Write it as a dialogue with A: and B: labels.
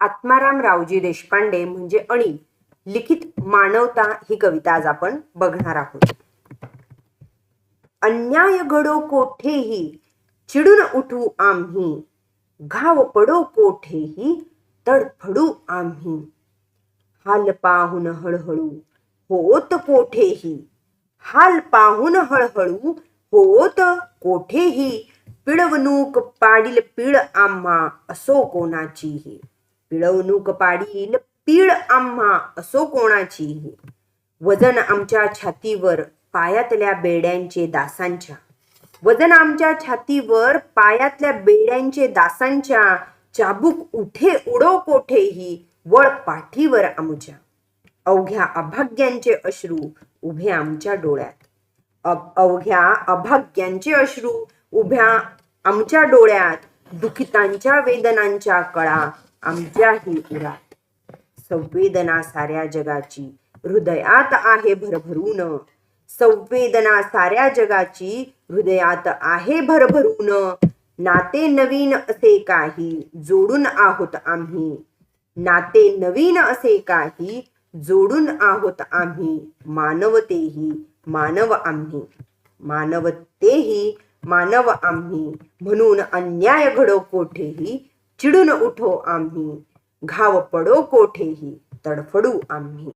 A: आत्माराम रावजी देशपांडे म्हणजे अणी लिखित मानवता ही कविता आज आपण बघणार आहोत. अन्याय घडो कोठेही चिडून उठू आम्ही. घाव पडो कोठेही तडफडू आम्ही. हाल पाहून हळहळू होत कोठेही. हाल पाहून हळहळू होत कोठेही. पिळवणूक पाडील पिळ आम्हा असो कोणाचीही. पिळवणूक पाडील पीळ आम्हा असो कोणाचीही. वजन आमच्या छातीवर पायातल्या बेड्यांचे दासांच्या. वजन आमच्या छातीवर पायातल्या बेड्यांचे दासांच्या. चाबूक उठे उडो कोठेही वळ पाठीवर आमच्या. अवघ्या अभाग्यांचे अश्रू उभे आमच्या डोळ्यात. अवघ्या अभाग्यांचे अश्रू उभ्या आमच्या डोळ्यात. दुखितांच्या वेदनांच्या कळा आमच्याही उरा संवेदना साऱ्या जगाची हृदयात आहे भरभरून. संवेदना साऱ्या जगाची हृदयात आहे भरभरून. नाते नवीन असे काही जोडून आहोत आम्ही. नाते नवीन असे काही जोडून आहोत आम्ही. मानवतेही मानव आम्ही. मानवतेही मानव आम्ही. म्हणून अन्याय घडो कोठेही चिडून उठो आम्ही. घाव पडो कोठेही तडफडू आम्ही.